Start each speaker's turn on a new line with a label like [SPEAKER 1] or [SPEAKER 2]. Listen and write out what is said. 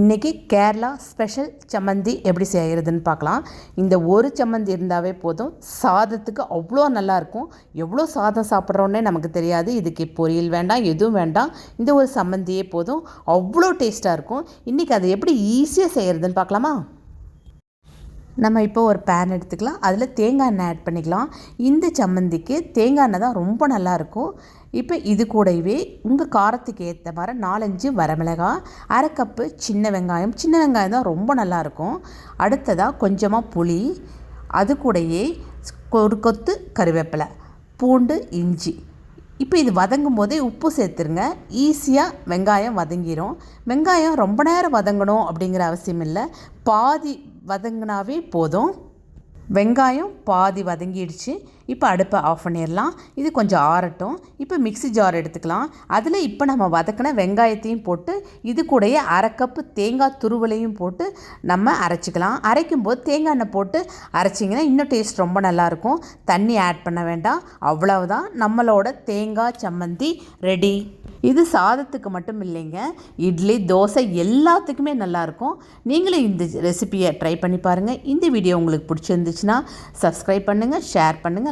[SPEAKER 1] இன்றைக்கி கேரளா ஸ்பெஷல் சம்மந்தி எப்படி செய்கிறதுன்னு பார்க்கலாம். இந்த ஒரு சம்மந்தி இருந்தாவே போதும். சாதத்துக்கு அவ்வளோ நல்லாயிருக்கும் எவ்வளோ சாதம் சாப்பிட்றோன்னே நமக்கு தெரியாது. இதுக்கு பொரியல் வேண்டாம் எதுவும் வேண்டாம். இந்த ஒரு சம்மந்தியே போதும். அவ்வளோ டேஸ்ட்டாக இருக்கும். இன்றைக்கி அதை எப்படி ஈஸியாக செய்கிறதுன்னு பார்க்கலாமா? நம்ம இப்போ ஒரு பேன் எடுத்துக்கலாம். அதில் தேங்காய் எண்ணெய் ஆட் பண்ணிக்கலாம். இந்த சம்மந்திக்கு தேங்காய் எண்ணெய் தான் ரொம்ப நல்லாயிருக்கும் இப்போ இது கூடவே உங்கள் காரத்துக்கு ஏற்ற மாதிரி நாலஞ்சு வரமிளகாய் அரை கப்பு சின்ன வெங்காயம். சின்ன வெங்காயம் தான் ரொம்ப நல்லாயிருக்கும் அடுத்ததாக கொஞ்சமாக புளி அது கூடயே ஒரு கொத்து கருவேப்பிலை பூண்டு இஞ்சி. இப்போ இது வதங்கும் போதே உப்பு சேர்த்துருங்க. ஈஸியாக வெங்காயம் வதங்கிடும் வெங்காயம் ரொம்ப நேரம் வதங்கணும் அப்படிங்கிற அவசியம் இல்லை. பாதி வதங்கினாவே போதும். வெங்காயம் பாதி வதங்கிடுச்சு. இப்போ அடுப்பை ஆஃப் பண்ணிடலாம். இது கொஞ்சம் ஆறட்டும். இப்போ மிக்ஸி ஜார் எடுத்துக்கலாம். அதில் இப்போ நம்ம வதக்கின வெங்காயத்தையும் போட்டு இது கூடயே அரை கப்பு தேங்காய் துருவலையும் போட்டு நம்ம அரைச்சிக்கலாம். அரைக்கும்போது தேங்காய் எண்ணெய் போட்டு அரைச்சிங்கன்னா இன்னும் டேஸ்ட் ரொம்ப நல்லாயிருக்கும். தண்ணி ஆட் பண்ண வேண்டாம். அவ்வளவுதான். நம்மளோட தேங்காய் சம்மந்தி ரெடி இது சாதத்துக்கு மட்டும் இல்லைங்க. இட்லி தோசை எல்லாத்துக்குமே நல்லாயிருக்கும். நீங்களும் இந்த ரெசிபியை ட்ரை பண்ணி பாருங்கள் இந்த வீடியோ உங்களுக்கு பிடிச்சிருந்துச்சுன்னா சப்ஸ்கிரைப் பண்ணுங்கள் ஷேர் பண்ணுங்கள்